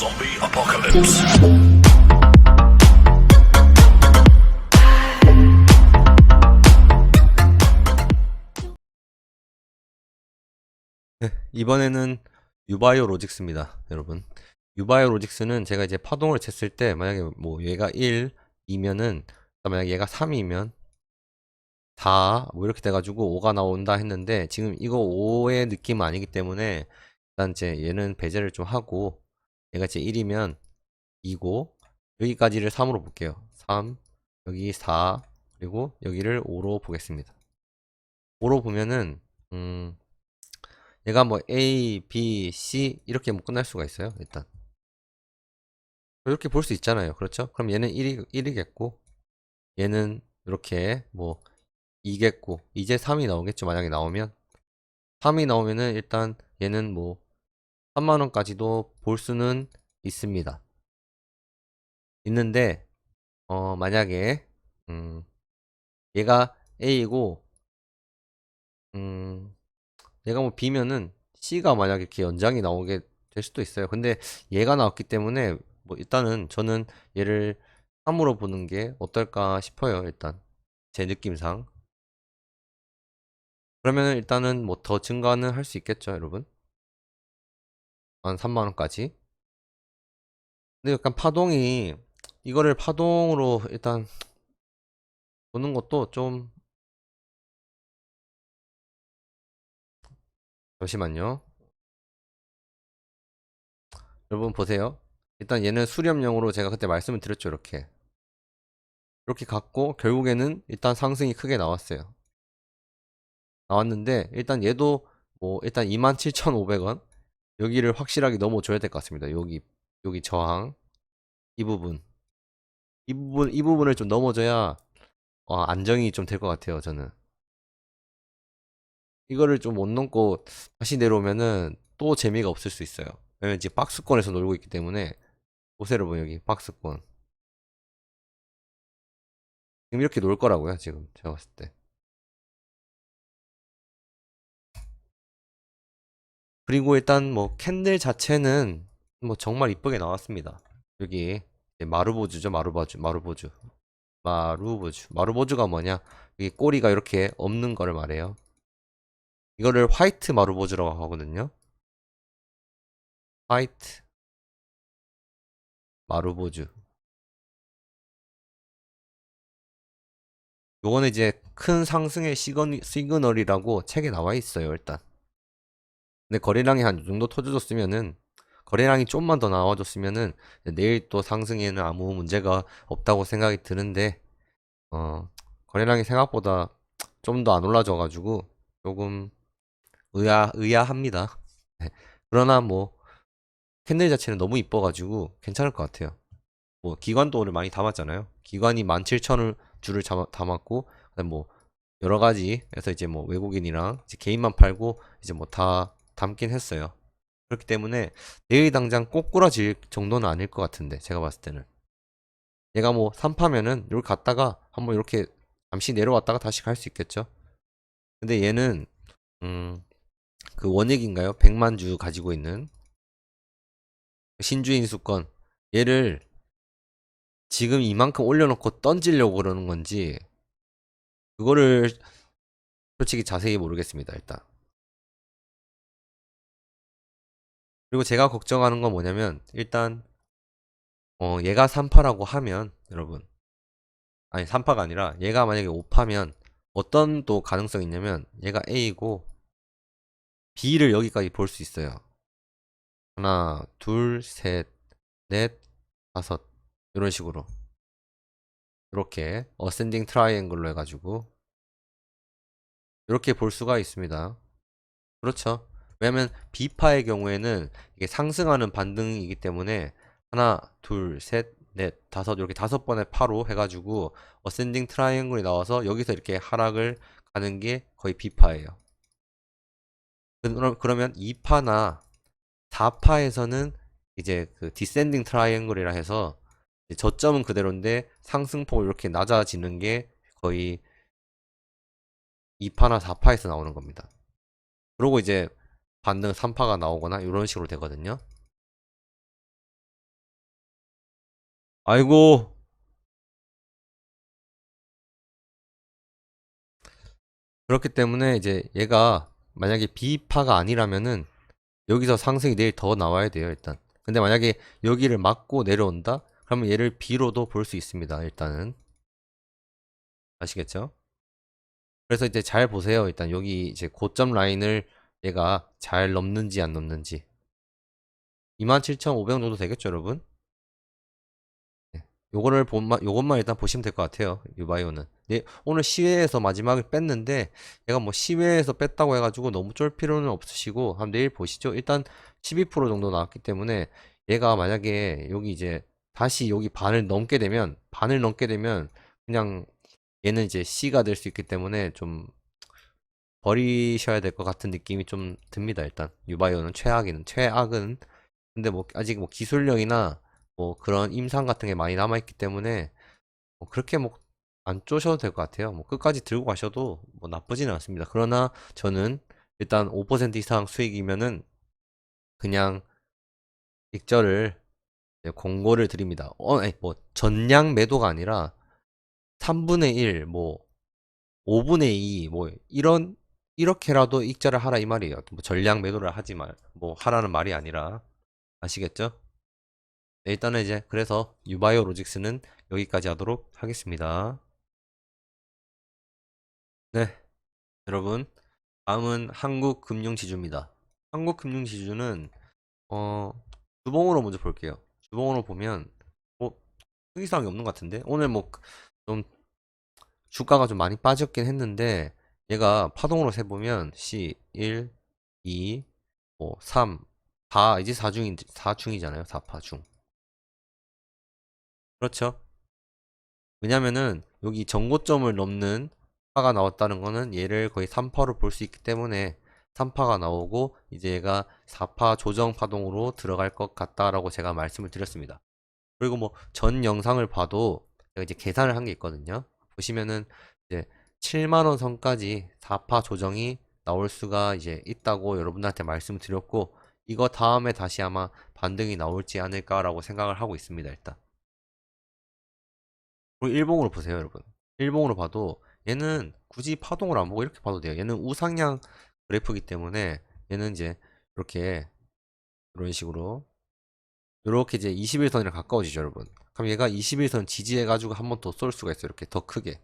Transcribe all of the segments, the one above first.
Zombie apocalypse. 이번에는 유바이오 로직스입니다, 여러분. 유바이오 로직스는 제가 이제 파동을 쟀을 때 만약에 뭐 얘가 1이면은 만약 얘가 3이면 4, 뭐 이렇게 돼가지고 5가 나온다 했는데 지금 이거 5의 느낌은 아니기 때문에 일단 이제 얘는 배제를 좀 하고 얘가 이제 1이면 2고 여기까지를 3으로 볼게요. 3, 여기 4, 그리고 여기를 5로 보겠습니다. 5로 보면은 음 얘가 뭐 A, B, C 이렇게 뭐 끝날 수가 있어요. 일단 이렇게 볼 수 있잖아요. 그렇죠? 그럼 얘는 1이, 1이겠고 얘는 이렇게 뭐 2겠고 이제 3이 나오겠죠. 만약에 나오면 3이 나오면은 일단 얘는 뭐 3만원까지도 볼 수는 있습니다. 있는데 어 만약에 음 얘가 A이고 음 얘가 뭐 B면은 C가 만약에 이렇게 연장이 나오게 될 수도 있어요. 근데 얘가 나왔기 때문에 뭐 일단은 저는 얘를 3으로 보는 게 어떨까 싶어요. 일단 제 느낌상. 그러면은 일단은 뭐 더 증가는 할 수 있겠죠, 여러분. 한 3만 원까지. 근데 약간 파동이 이거를 파동으로 일단 보는 것도 좀 잠시만요. 여러분 보세요. 일단 얘는 수렴용으로 제가 그때 말씀을 드렸죠. 이렇게. 이렇게 갔고 결국에는 일단 상승이 크게 나왔어요. 나왔는데 일단 얘도 뭐 일단 27,500원 여기를 확실하게 넘어줘야 될 것 같습니다. 여기 여기 저항 이 부분 이 부분 이 부분을 좀 넘어줘야 어, 안정이 좀 될 것 같아요. 저는 이거를 좀 못 넘고 다시 내려오면은 또 재미가 없을 수 있어요. 왜냐면 지금 박스권에서 놀고 있기 때문에 보세요, 여러분 여기 박스권 지금 이렇게 놀 거라고요. 지금 제가 봤을 때. 그리고 일단 뭐 캔들 자체는 뭐 정말 이쁘게 나왔습니다. 여기 이제 마루보주죠, 마루보주, 마루보주, 마루보주, 마루보주가 뭐냐? 여기 꼬리가 이렇게 없는 거를 말해요. 이거를 화이트 마루보주라고 하거든요. 화이트 마루보주. 요거는 이제 큰 상승의 시그널, 시그널이라고 책에 나와 있어요, 일단. 근데 거래량이 한 이 정도 터져줬으면은 거래량이 좀만 더 나와줬으면은 내일 또 상승에는 아무 문제가 없다고 생각이 드는데 어 거래량이 생각보다 좀 더 안 올라져가지고 조금 의아 의아합니다. 네. 그러나 뭐 캔들 자체는 너무 이뻐가지고 괜찮을 것 같아요. 뭐 기관도 오늘 많이 담았잖아요. 기관이 17,000을 줄을 담았고 뭐 여러 가지 해서 이제 뭐 외국인이랑 이제 개인만 팔고 이제 뭐 다 담긴 했어요. 그렇기 때문에 내일 당장 꼬꾸라질 정도는 아닐 것 같은데 제가 봤을 때는 얘가 뭐 3파면은 이렇게 갔다가 한번 이렇게 잠시 내려왔다가 다시 갈 수 있겠죠. 근데 얘는 음 그 원액인가요? 100만 주 가지고 있는 신주 인 수권 얘를 지금 이만큼 올려놓고 던지려고 그러는 건지 그거를 솔직히 자세히 모르겠습니다. 일단 그리고 제가 걱정하는 건 뭐냐면 일단 어 얘가 3파라고 하면 여러분 아니 3파가 아니라 얘가 만약에 5파면 어떤 또 가능성이 있냐면 얘가 A고 B를 여기까지 볼 수 있어요. 하나, 둘, 셋, 넷, 다섯 이런 식으로 이렇게 어센딩 트라이앵글로 해가지고 이렇게 볼 수가 있습니다. 그렇죠. 왜냐면 B파의 경우에는 이게 상승하는 반등이기 때문에 하나, 둘, 셋, 넷, 다섯 이렇게 다섯 번의 파로 해가지고 어센딩 트라이앵글이 나와서 여기서 이렇게 하락을 가는 게 거의 B파예요. 그럼 그러면 2파나 4파에서는 이제 그 디센딩 트라이앵글이라 해서 저점은 그대로인데 상승폭 이렇게 낮아지는 게 거의 2파나 4파에서 나오는 겁니다. 그러고 이제 반등 3파가 나오거나 이런 식으로 되거든요. 아이고. 그렇기 때문에 이제 얘가 만약에 B파가 아니라면은 여기서 상승이 내일 더 나와야 돼요, 일단. 근데 만약에 여기를 막고 내려온다? 그러면 얘를 B로도 볼 수 있습니다, 일단은. 아시겠죠? 그래서 이제 잘 보세요. 일단 여기 이제 고점 라인을 얘가 잘 넘는지 안 넘는지. 27,500 정도 되겠죠, 여러분? 네. 요거를 본만, 요것만 일단 보시면 될 것 같아요. 유바이오는. 네, 오늘 시외에서 마지막에 뺐는데, 얘가 뭐 시외에서 뺐다고 해가지고 너무 쫄 필요는 없으시고, 한번 내일 보시죠. 일단 12% 정도 나왔기 때문에, 얘가 만약에 여기 이제 다시 여기 반을 넘게 되면, 반을 넘게 되면, 그냥 얘는 이제 C가 될 수 있기 때문에 좀 버리셔야 될 것 같은 느낌이 좀 듭니다. 일단 유바이오는 최악이는 최악은 근데 뭐 아직 뭐 기술력이나 뭐 그런 임상 같은 게 많이 남아 있기 때문에 뭐 그렇게 뭐 안 쪼셔도 될 것 같아요. 뭐 끝까지 들고 가셔도 뭐 나쁘지는 않습니다. 그러나 저는 일단 5% 이상 수익이면은 그냥 익절을 공고를 드립니다. 어, 아니 뭐 전량 매도가 아니라 3분의 1, 뭐 5분의 2, 뭐 이런 이렇게라도 익절을 하라 이 말이에요. 뭐 전량 매도를 하지 말, 뭐 하라는 말이 아니라 아시겠죠? 네, 일단은 이제 그래서 유바이오 로직스는 여기까지 하도록 하겠습니다. 네, 여러분 다음은 한국 금융지주입니다. 한국 금융지주는 어 주봉으로 먼저 볼게요. 주봉으로 보면 뭐 특이사항이 없는 것 같은데 오늘 뭐 좀 주가가 좀 많이 빠졌긴 했는데 얘가 파동으로 세보면 C 1, 2, 뭐 3, 4 이제 4중인 4중이잖아요. 4파 중. 그렇죠? 왜냐면은 여기 정고점을 넘는 파가 나왔다는 거는 얘를 거의 3파로 볼 수 있기 때문에 3파가 나오고 이제 얘가 4파 조정 파동으로 들어갈 것 같다라고 제가 말씀을 드렸습니다. 그리고 뭐 전 영상을 봐도 제가 이제 계산을 한 게 있거든요. 보시면은 이제 7만 원 선까지 4파 조정이 나올 수가 이제 있다고 여러분들한테 말씀드렸고 이거 다음에 다시 아마 반등이 나올지 않을까라고 생각을 하고 있습니다. 일단. 그리고 일봉으로 보세요, 여러분. 일봉으로 봐도 얘는 굳이 파동을 안 보고 이렇게 봐도 돼요. 얘는 우상향 그래프이기 때문에 얘는 이제 이렇게 이런 식으로 이렇게 이제 21선이랑 가까워지죠, 여러분. 그럼 얘가 21선 지지해가지고 한 번 더 쏠 수가 있어요. 이렇게 더 크게.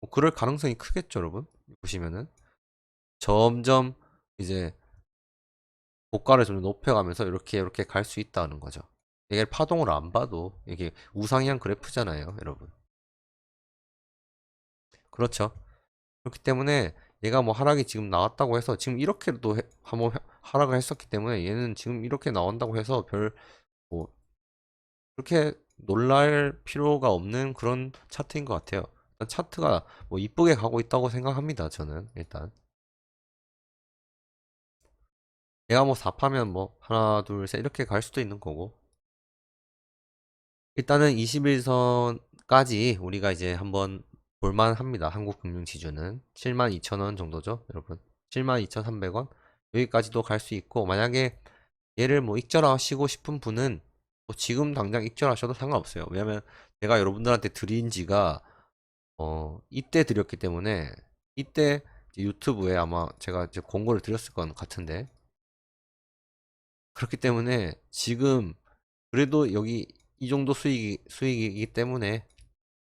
뭐 그럴 가능성이 크겠죠, 여러분. 보시면은 점점 이제 고가를 좀 높여가면서 이렇게 이렇게 갈 수 있다는 거죠. 이게 파동을 안 봐도 이게 우상향 그래프잖아요, 여러분. 그렇죠. 그렇기 때문에 얘가 뭐 하락이 지금 나왔다고 해서 지금 이렇게도 해- 한번 하- 하락을 했었기 때문에 얘는 지금 이렇게 나온다고 해서 별 뭐 그렇게 놀랄 필요가 없는 그런 차트인 것 같아요. 차트가 뭐 이쁘게 가고 있다고 생각합니다. 저는 일단 얘가 뭐 4파면 뭐 하나 둘 셋 이렇게 갈 수도 있는 거고 일단은 21선까지 우리가 이제 한번 볼만 합니다. 한국금융지주는 72,000원 정도죠, 여러분. 72,300원 여기까지도 갈 수 있고 만약에 얘를 뭐 익절하시고 싶은 분은 뭐 지금 당장 익절하셔도 상관없어요. 왜냐면 제가 여러분들한테 드린 지가 어 이때 드렸기 때문에 이때 유튜브에 아마 제가 이제 공고를 드렸을 것 같은데 그렇기 때문에 지금 그래도 여기 이 정도 수익이 수익이기 때문에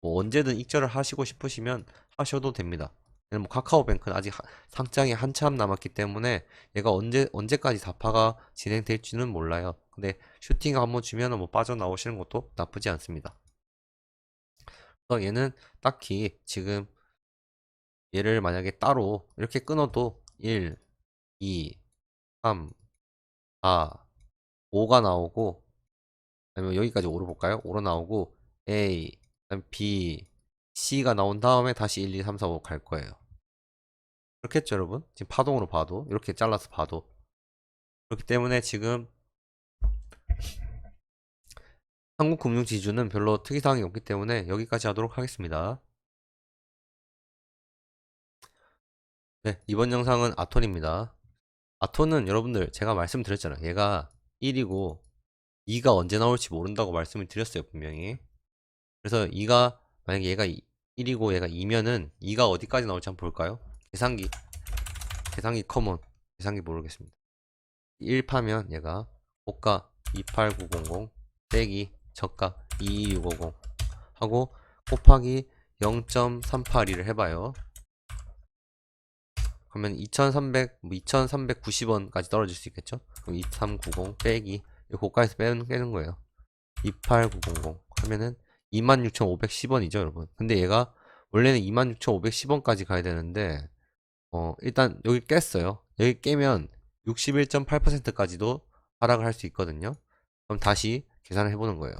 뭐 언제든 익절을 하시고 싶으시면 하셔도 됩니다. 뭐 카카오뱅크는 아직 하- 상장이 한참 남았기 때문에 얘가 언제 언제까지 다파가 진행될지는 몰라요. 근데 슈팅 한번 주면 뭐 빠져나오시는 것도 나쁘지 않습니다. 그래서 얘는 딱히 지금 얘를 만약에 따로 이렇게 끊어도 1, 2, 3, 4, 5가 나오고 아니면 여기까지 5로 볼까요? 5로 나오고 A, B, C가 나온 다음에 다시 1, 2, 3, 4, 5 갈 거예요. 그렇겠죠, 여러분? 지금 파동으로 봐도 이렇게 잘라서 봐도 그렇기 때문에 지금 한국금융지주는 별로 특이사항이 없기 때문에 여기까지 하도록 하겠습니다. 네, 이번 영상은 아톤입니다. 아톤은 여러분들 제가 말씀드렸잖아요. 얘가 1이고 2가 언제 나올지 모른다고 말씀을 드렸어요, 분명히. 그래서 2가 만약에 얘가 1이고 얘가 2면은 2가 어디까지 나올지 한번 볼까요? 계산기. 계산기 커먼. 계산기 모르겠습니다. 1 파면 얘가 고가 28900 빼기 저가 22650 하고 곱하기 0.382를 해봐요. 그러면 2300, 뭐 2390원까지 떨어질 수 있겠죠? 그럼 2390 빼기 이 고가에서 빼는, 빼는 거예요. 28900 하면은 26,510원이죠, 여러분. 근데 얘가 원래는 26,510원까지 가야 되는데 어, 일단 여기 깼어요. 여기 깨면 61.8%까지도 하락을 할 수 있거든요. 그럼 다시 계산을 해보는 거예요.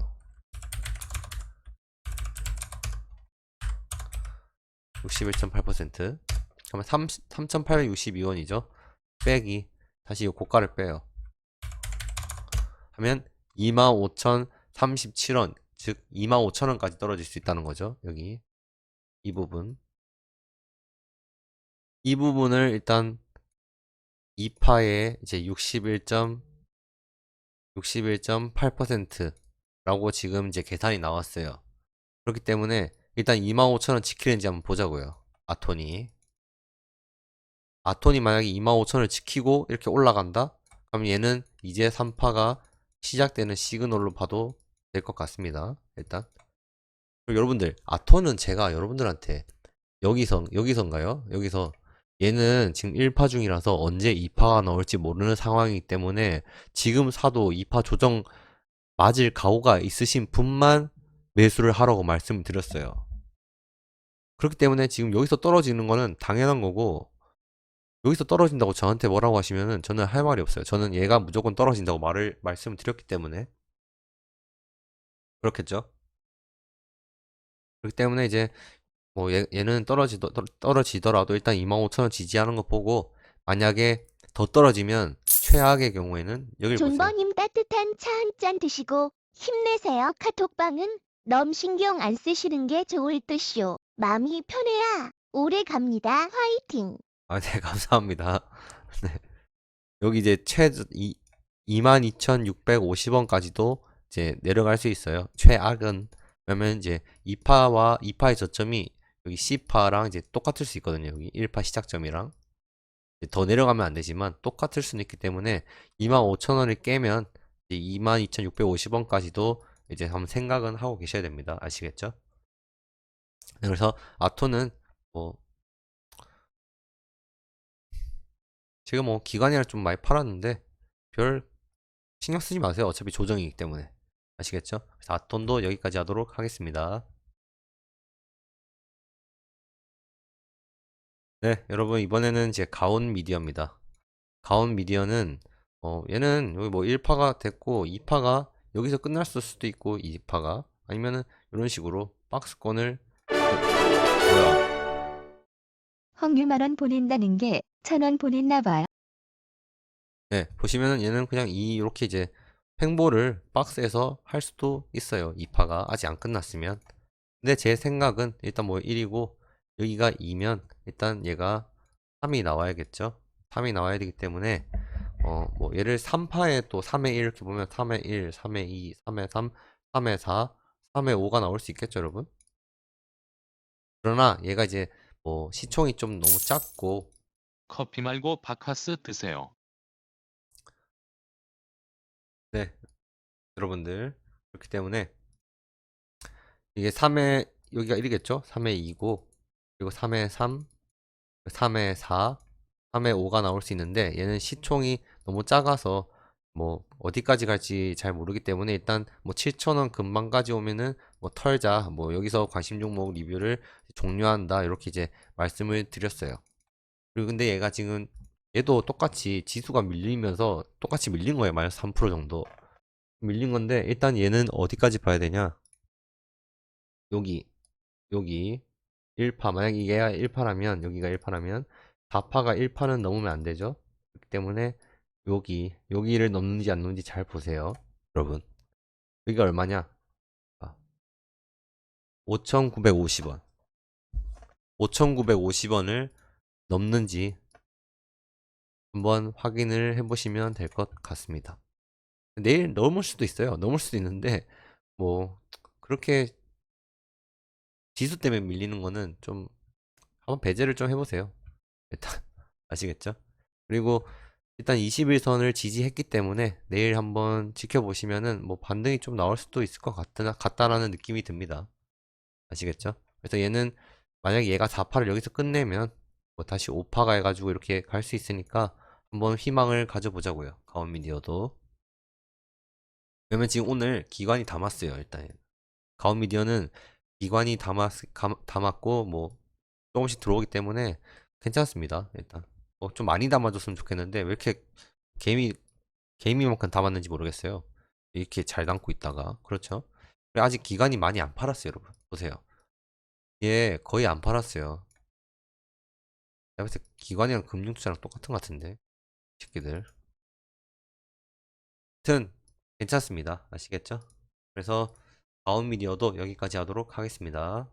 61.8% 그러면 3,862원이죠. 빼기 다시 이 고가를 빼요. 하면 25,037원 즉 25,000원까지 떨어질 수 있다는 거죠. 여기 이 부분 이 부분을 일단 2파에 이제 61. 61.8%라고 지금 이제 계산이 나왔어요. 그렇기 때문에 일단 25,000원 지키는지 한번 보자고요. 아톤이. 아톤이 만약에 25,000원을 지키고 이렇게 올라간다? 그럼 얘는 이제 3파가 시작되는 시그널로 봐도 될 것 같습니다. 일단. 여러분들, 아톤은 제가 여러분들한테 여기서, 여기선가요? 여기서 얘는 지금 1파 중이라서 언제 2파가 나올지 모르는 상황이기 때문에 지금 사도 2파 조정 맞을 각오가 있으신 분만 매수를 하라고 말씀드렸어요. 그렇기 때문에 지금 여기서 떨어지는 거는 당연한 거고 여기서 떨어진다고 저한테 뭐라고 하시면은 저는 할 말이 없어요. 저는 얘가 무조건 떨어진다고 말을 말씀을 드렸기 때문에 그렇겠죠. 그렇기 때문에 이제 뭐 얘, 얘는 떨어지더, 떨어지더라도 일단 25,000원 지지하는 거 보고 만약에 더 떨어지면 최악의 경우에는 여기를 보세요. 존버님 따뜻한 차 한 잔 드시고 힘내세요. 카톡방은 넘 신경 안 쓰시는 게 좋을 듯쇼. 마음이 편해야 오래 갑니다. 화이팅! 아, 네, 감사합니다. 네. 여기 이제 최, 이, 22,650원까지도 이제 내려갈 수 있어요. 최악은. 그러면 이제 2파와 2파의 저점이 여기 C파랑 이제 똑같을 수 있거든요. 여기 1파 시작점이랑. 이제 더 내려가면 안 되지만 똑같을 수는 있기 때문에 25,000원을 깨면 22,650원까지도 이제 한번 생각은 하고 계셔야 됩니다. 아시겠죠? 네, 그래서 아토는 뭐 제가 뭐 기관이라 좀 많이 팔았는데 별 신경 쓰지 마세요. 어차피 조정이기 때문에. 아시겠죠? 그래서 아톤도 여기까지 하도록 하겠습니다. 네, 여러분 이번에는 이제 가온 미디어입니다. 가온 미디어는 어, 얘는 여기 뭐 1파가 됐고 2파가 여기서 끝날 수도 있고 2파가 아니면은 이런 식으로 박스권을 어, 뭐야? 확률 만 원 보낸다는 게 천 원 보냈나 봐요. 네, 보시면은 얘는 그냥 이 이렇게 이제 횡보를 박스에서 할 수도 있어요. 2파가 아직 안 끝났으면. 근데 제 생각은 일단 뭐 1이고 여기가 2면 일단 얘가 3이 나와야겠죠. 3이 나와야 되기 때문에 어 뭐 얘를 3파에 또 3에 1 이렇게 보면 3에 1, 3에 2, 3에 3, 3에 4, 3에 5가 나올 수 있겠죠, 여러분? 그러나 얘가 이제 뭐 시총이 좀 너무 작고 커피 말고 바카스 드세요. 네, 여러분들 그렇기 때문에 이게 3에 여기가 1이겠죠? 3에 2고 그리고 3에 3, 3에 4, 3에 5가 나올 수 있는데 얘는 시총이 너무 작아서 뭐 어디까지 갈지 잘 모르기 때문에 일단 뭐 7,000원 금방까지 오면은 뭐 털자 뭐 여기서 관심 종목 리뷰를 종료한다 이렇게 이제 말씀을 드렸어요. 그리고 근데 얘가 지금 얘도 똑같이 지수가 밀리면서 똑같이 밀린 거예요. 마이너스 3% 정도. 밀린 건데 일단 얘는 어디까지 봐야 되냐? 여기 여기 1파 만약 얘가 1파라면 여기가 1파라면 4파가 1파는 넘으면 안 되죠. 그렇기 때문에 여기 여기를 넘는지 안 넘는지 잘 보세요. 여러분. 여기가 얼마냐? 5,950원. 5,950원을 넘는지 한번 확인을 해보시면 될 것 같습니다. 내일 넘을 수도 있어요. 넘을 수도 있는데 뭐 그렇게 지수 때문에 밀리는 거는 좀 한번 배제를 좀 해보세요. 일단 아시겠죠? 그리고 일단 21선을 지지했기 때문에 내일 한번 지켜보시면은 뭐 반등이 좀 나올 수도 있을 것 같다, 같다라는 느낌이 듭니다. 아시겠죠? 그래서 얘는 만약에 얘가 4파를 여기서 끝내면 뭐 다시 5파가 해가지고 이렇게 갈 수 있으니까 한번 희망을 가져보자고요. 가온미디어도. 그러면 지금 오늘 기관이 담았어요. 일단 가온미디어는 기관이 담았, 감- 담았고 뭐 조금씩 들어오기 때문에 괜찮습니다. 일단 뭐좀 많이 담아줬으면 좋겠는데 왜 이렇게 개미 개미만큼 담았는지 모르겠어요. 이렇게 잘 담고 있다가 그렇죠? 아직 기간이 많이 안 팔았어요, 여러분. 보세요. 얘 거의 안 팔았어요. 내가 봤을 때 기관이랑 금융투자랑 똑같은 것 같은데 이 새끼들. 하여튼 괜찮습니다. 아시겠죠? 그래서 다운미디어도 여기까지 하도록 하겠습니다.